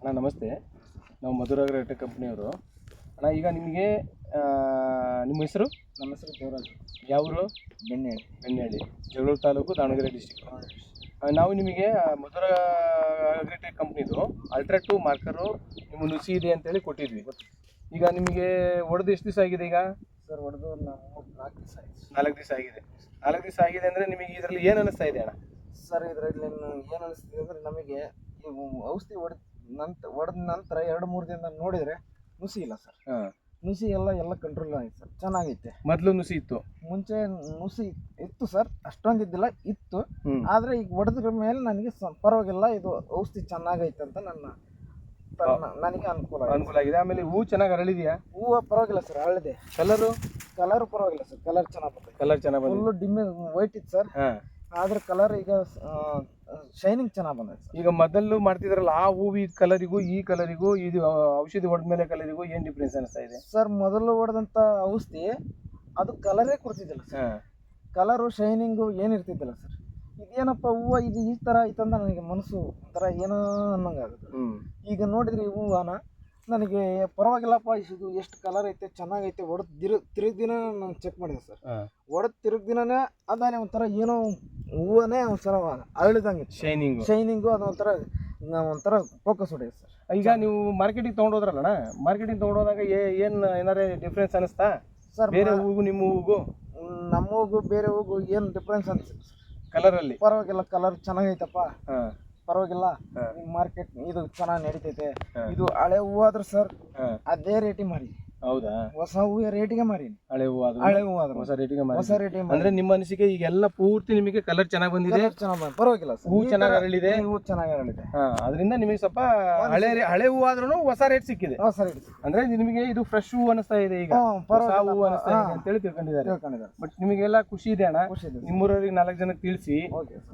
ಅಣ್ಣ ನಮಸ್ತೆ. ನಾವು ಮಧುರಾಗ್ರ ಟೆಕ್ ಕಂಪ್ನಿಯವರು. ಅಣ್ಣ ಈಗ ನಿಮಗೆ ನಿಮ್ಮ ಹೆಸರು? ನಮ್ಮ ಹೆಸರು ದೇವರಾಜ್. ಯಾವರು ಬೆಣ್ಣೆಹಳ್ಳಿ ಬೆಣ್ಣೆಹಳ್ಳಿ ಜಗಳೂರು ತಾಲೂಕು ದಾವಣಗೆರೆ ಡಿಸ್ಟಿಕ್ ನಾವು ನಿಮಗೆ ಮಧುರ ಅಗ್ರಿಟೆಕ್ ಕಂಪ್ನಿದು ಅಲ್ಟ್ರಾ ಟು ಮಾರ್ಕರು ನಿಮ್ಮ ನುಸಿ ಇದೆ ಅಂತೇಳಿ ಕೊಟ್ಟಿದ್ವಿ. ಈಗ ನಿಮಗೆ ಹೊಡೆದು ಎಷ್ಟು ದಿವಸ ಆಗಿದೆ ಈಗ? ಸರ್ ಹೊಡೆದು ನಾವು ನಾಲ್ಕು ದಿವಸ ಆಗಿದೆ ನಾಲ್ಕು ದಿವಸ ಆಗಿದೆ. ನಾಲ್ಕು ದಿವಸ ಆಗಿದೆ ಅಂದರೆ ನಿಮಗೆ ಇದರಲ್ಲಿ ಏನು ಅನ್ನಿಸ್ತಾ ಇದೆ ಅಣ್ಣ? ಸರ್ ಇದರಲ್ಲಿ ಏನು ಅನಿಸ್ತಿದೆ ಅಂದರೆ ನಮಗೆ ಔಷಧಿ ಹೊಡೆದ ನಂತರ ಹೊಡೆದ ನಂತರ ಎರಡು ಮೂರು ದಿನ ನೋಡಿದರೆ ನುಸಿ ಇಲ್ಲ ಸರ್. ಹಾಂ. ನುಸಿ ಎಲ್ಲ ಎಲ್ಲ ಕಂಟ್ರೋಲ್ ಆಗಿತ್ತು ಸರ್. ಚೆನ್ನಾಗೈತೆ. ಮೊದಲು ನುಸಿ ಇತ್ತು. ಮುಂಚೆ ನುಸಿ ಇತ್ತು ಸರ್. ಅಷ್ಟೊಂದು ಇದ್ದಿಲ್ಲ ಇತ್ತು. ಆದ್ರೆ ಆದರೆ ಈಗ ಒಡೆದ್ರ ಮೇಲೆ ನನಗೆ ಸ- ಪರವಾಗಿಲ್ಲ ಇದು ಔಷಧಿ ಚೆನ್ನಾಗೈತೆ ಅಂತ ನನ್ನ ನನಗೆ ಅನುಕೂಲ ಆಗಿದೆ. ಅನುಕೂಲ ಆಗಿದೆ. ಆಮೇಲೆ ಹೂ ಚೆನ್ನಾಗಿ ಅರಳಿದೆಯಾ? ಹೂವು ಪರವಾಗಿಲ್ಲ ಸರ್ ಅರಳಿದೆ. ಕಲರು ಕಲರ್ ಪರವಾಗಿಲ್ಲ ಸರ್. ಕಲರ್ ಚೆನ್ನಾಗಿ ಬರ್ತದೆ ಕಲರ್ ಚೆನ್ನಾಗಿ ಬಂದಿದೆ. ಫುಲ್ ಡಿಮ್ಮಿ ವೈಟ್ ಇತ್ತು ಸರ್. ಹಾಂ. ಆದ್ರೆ ಕಲರ್ ಈಗ ಶೈನಿಂಗ್ ಚೆನ್ನಾಗಿ ಬಂದೈತೆ ಈಗ ಮೊದಲು ಮಾಡ್ತಿದ್ರಲ್ಲ ಆ ಹೂವಿ ಕಲರಿಗೂ ಈ ಕಲರಿಗೂ ಇದು ಔಷಧಿ ಹೊಡೆದ ಮೇಲೆ ಕಲರಿಗೂ ಏನು ಡಿಫ್ರೆನ್ಸ್ ಅನಿಸ್ತಾ ಇದೆ? ಸರ್ ಮೊದಲು ಹೊಡೆದಂಥ ಔಷಧಿ ಅದು ಕಲರೇ ಕೊಡ್ತಿದ್ದಿಲ್ಲ ಸರ್ ಕಲರು ಶೈನಿಂಗು ಏನಿರ್ತಿದ್ದಿಲ್ಲ ಸರ್ ಇದೇನಪ್ಪ ಹೂವು ಇದು ಈ ಥರ ಐತಂದ ನನಗೆ ಮನಸ್ಸು ಒಂಥರ ಏನೋ ಅನ್ನಂಗೆ ಆಗುತ್ತೆ. ಈಗ ನೋಡಿದ್ರೆ ಈ ಹೂವನ ನನಗೆ ಪರವಾಗಿಲ್ಲಪ್ಪ ಇದು ಎಷ್ಟು ಕಲರ್ ಐತೆ ಚೆನ್ನಾಗೈತೆ ಹೊಡೆದು ತಿರು ತಿರುಗ್ ದಿನ ನಾನು ಚೆಕ್ ಮಾಡಿದೆ ಸರ್ ಒಡೆದು ತಿರುಗ್ ತಿರುಗಿ ದಿನನೇ ಅದಾನೆ ಒಂಥರ ಏನೋ ಹೂವನೇ ಒಂಥರ ಅರಳಿದಂಗೆ. ಶೈನಿಂಗ್ ಶೈನಿಂಗು ಅದು ಒಂಥರ ನಾವು ಒಂಥರ ಫೋಕಸ್ ಹೊಡೆಯುತ್ತೆ ಸರ್. ಈಗ ನೀವು ಮಾರ್ಕೆಟಿಗೆ ತೊಗೊಂಡೋದ್ರಲ್ಲಣ್ಣ? ಮಾರ್ಕೆಟಿಂಗ್ ತೊಗೊಂಡೋದಾಗ ಏನು ಏನಾರೇ ಡಿಫ್ರೆನ್ಸ್ ಅನಿಸ್ತಾ? ಸರ್ ಬೇರೆ ಹೂವು ನಿಮ್ಮ ಹೂವು ನಮ್ಮ ಹೂವು ಬೇರೆ ಹೂವು ಏನು ಡಿಫ್ರೆನ್ಸ್ ಅನ್ಸುತ್ತೆ ಕಲರಲ್ಲಿ ಪರವಾಗಿಲ್ಲ ಕಲರ್ ಚೆನ್ನಾಗೈತಪ್ಪ. ಪರವಾಗಿಲ್ಲ. ಮಾರ್ಕೆಟ್ ಇದು ಚೆನ್ನಾಗಿ ನಡೀತೈತೆ. ಇದು ಹಳೆ ಹೂವು ಆದ್ರೆ ಸರ್ ಅದೇ ರೇಟಿಗೆ ಮಾರಿ. ಹೌದಾ? ಹೊಸ ಹೂವು ರೇಟಿಗೆ ಮಾರಿ ಹಳೆ ಹೂವು ಅದು ಹಳೆ ಹೂವು ಆದ್ರೆ. ಹೊಸ ರೇಟಿಗೆ ಮಾರಿ ಹೊಸ ರೇಟಿಗೆ ಮಾರಿ ಅಂದ್ರೆ ನಿಮ್ಮ ಅನಿಸಿಕೆ ಈಗ ಎಲ್ಲ ಪೂರ್ತಿ ನಿಮಗೆ ಕಲರ್ ಚೆನ್ನಾಗಿ ಬಂದಿದೆ? ಚೆನ್ನಾಗಿ ಬಂದ ಪರವಾಗಿಲ್ಲ ಹೂ ಚೆನ್ನಾಗಿ ಅರಳಿದೆ? ಹೂ ಚೆನ್ನಾಗಿ ಅರಳಿದೆ. ಹಾ ಅದರಿಂದ ನಿಮಗೆ ಸ್ವಲ್ಪ ಹಳೆ ಹಳೆ ಹೂ ಆದ್ರೂ ಹೊಸ ರೇಟ್ ಸಿಕ್ಕಿದೆ. ಹೊಸ ರೇಟ್ ಅಂದ್ರೆ ನಿಮಗೆ ಇದು ಫ್ರೆಶ್ ಹೂ ಅನಿಸ್ತಾ ಇದೆ ಈಗ. ಹೊಸ ಹೂ ಅನಿಸ್ತಾ ಇದೆ ಅಂತ ಹೇಳಿ ತಿಳ್ಕೊಂಡಿದ್ದಾರೆ. ಬಟ್ ನಿಮಗೆಲ್ಲ ಖುಷಿ ಇದೆ ಅಣ್ಣ. ಖುಷಿ ಇದೆ ನಿಮ್ಮೂರವ್ರಿಗೆ ನಾಲ್ಕು ಜನಕ್ಕೆ ತಿಳಿಸಿ.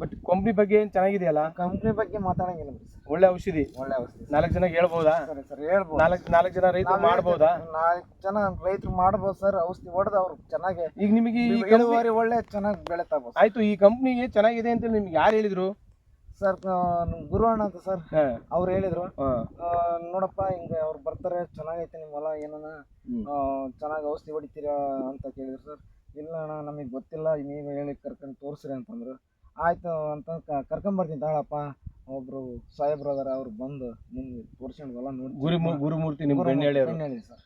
ಬಟ್ ಕಂಪ್ನಿ ಬಗ್ಗೆ ಏನ್ ಚೆನ್ನಾಗಿದೆಯಲ್ಲ ಕಂಪ್ನಿ ಬಗ್ಗೆ ಮಾತಾಡಂಗಿಲ್ಲ ಒಳ್ಳೆ ಔಷಧಿ. ಒಳ್ಳೆ ಔಷಧಿ. ನಾಲ್ಕು ಜನಕ್ಕೆ ಹೇಳ್ಬೋದಾ? ಸರಿ ಸರ್ ಹೇಳ್ಬೋದು. ನಾಲ್ಕು ನಾಲ್ಕು ಜನ ರೈತರು ಮಾಡ್ಬೋದಾ? ನಾಲ್ಕು ಜನ ರೈತರು ಮಾಡ್ಬೋದು ಸರ್ ಔಷಧಿ ಹೊಡೆದು ಅವ್ರು ಚೆನ್ನಾಗಿ ಈಗ ನಿಮಗೆ ಈ ಇಳುವರಿ ಒಳ್ಳೆ ಚೆನ್ನಾಗಿ ಬೆಳಿತಾ ಬೋದು ಆಯ್ತು ಈ ಕಂಪ್ನಿಗೆ ಚೆನ್ನಾಗಿದೆ ಅಂತ ನಿಮ್ಗೆ ಯಾರು ಹೇಳಿದ್ರು? ಸರ್ ನಮ್ ಗುರು ಅಣ್ಣ ಅಂತ ಸರ್ ಅವ್ರು ಹೇಳಿದ್ರು. ಆ, ನೋಡಪ್ಪ ಹಿಂಗೆ ಅವ್ರು ಬರ್ತಾರೆ ಚೆನ್ನಾಗೈತೆ ನಿಮ್ಮ ಹೊಲ ಏನನ ಚೆನ್ನಾಗಿ ಔಷಧಿ ಹೊಡಿತೀರಾ ಅಂತ ಕೇಳಿದ್ರು ಸರ್. ಇಲ್ಲ ಅಣ್ಣ ನಮಗೆ ಗೊತ್ತಿಲ್ಲ ನೀವು ಹೇಳಿ ಕರ್ಕೊಂಡು ತೋರಿಸ್ರಿ ಅಂತಂದ್ರು. ಆಯ್ತು ಅಂತ ಕ- ಕರ್ಕೊಂಬರ್ತೀನಿ ತಾಳಪ್ಪ. ಒಬ್ರು ಸಾಹೇಬ್ರು ಬ್ರದರ್ ಅವ್ರು ಬಂದು ನಿಮ್ಗೆ ತೋರ್ಸ್ಕೊಂಡು ಹೊಲ ನೋಡಿ ಗುರು ಗುರುಮೂರ್ತಿ ನಿಮ್ಮ ಬೆಣ್ಣೆಹಳ್ಳಿ ಅವರು ಸರ್.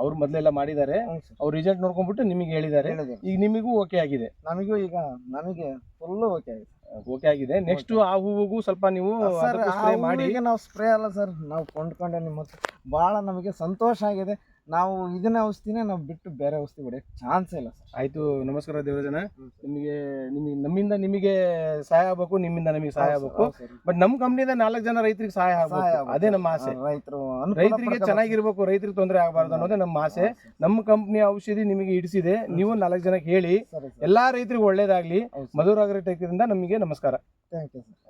ಅವ್ರು ಮೊದಲೆಲ್ಲ ಮಾಡಿದ್ದಾರೆ. ಹ್ಞೂ ಸರ್. ಅವ್ರು ರಿಸಲ್ಟ್ ನೋಡ್ಕೊಂಡ್ಬಿಟ್ಟು ನಿಮಗೆ ಹೇಳಿದ್ದಾರೆ. ಹೇಳಿದ್ರು ಈಗ ನಿಮಗೂ ಓಕೆ ಆಗಿದೆ. ನಮಗೂ ಈಗ ನಮಗೆ ಫುಲ್ಲು ಓಕೆ ಆಗಿದೆ ಓಕೆ ಆಗಿದೆ. ನೆಕ್ಸ್ಟ್ ಆ ಹೂವಿಗೂ ಸ್ವಲ್ಪ ನೀವು ಸರ್ ಅದಕ್ಕೂ spray ಮಾಡಿ. ಈಗ ನಾವು ಸ್ಪ್ರೇ ಅಲ್ಲ ಸರ್. ನಾವು ಕೊಂಡ್ಕೊಂಡೆ ನಿಮ್ಮ ಹತ್ರ ಭಾಳ ನಮಗೆ ಸಂತೋಷ ಆಗಿದೆ. ನಾವು ಇದನ್ನ ಔಷಧಿನೇ ನಾವು ಬಿಟ್ಟು ಬೇರೆ ಔಷಧಿ ಹೊಡೆಯಕ್ಕೆ ಚಾನ್ಸ್ ಇಲ್ಲ ಸರ್. ಆಯ್ತು ನಮಸ್ಕಾರ ದೇವರಾಜನ ನಿಮಗೆ ನಿಮಗೆ ನಮ್ಮಿಂದ ನಿಮಗೆ ಸಹಾಯ ಆಗ್ಬೇಕು ನಿಮ್ಮಿಂದ ನಮಗೆ ಸಹಾಯ ಆಗ್ಬೇಕು. ಬಟ್ ನಮ್ಮ ಕಂಪ್ನಿಯಿಂದ ನಾಲ್ಕು ಜನ ರೈತರಿಗೆ ಸಹಾಯ ಆಗಬೇಕು. ಅದೇ ನಮ್ಮ ಆಸೆ. ರೈತರು ರೈತರಿಗೆ ಚೆನ್ನಾಗಿರ್ಬೇಕು ರೈತರಿಗೆ ತೊಂದರೆ ಆಗಬಾರ್ದು ಅನ್ನೋದೇ ನಮ್ಮ ಆಸೆ. ನಮ್ಮ ಕಂಪ್ನಿ ಔಷಧಿ ನಿಮಗೆ ಇಡಿಸಿದೆ. ನೀವು ನಾಲ್ಕು ಜನಕ್ಕೆ ಹೇಳಿ ಎಲ್ಲಾ ರೈತರಿಗೆ ಒಳ್ಳೇದಾಗ್ಲಿ. ಮಧುರ ಮಧುರಾಗ್ರ ಟೆಕ್ನಿಂದ ನಮಗೆ ನಮಸ್ಕಾರ. Thank you sir.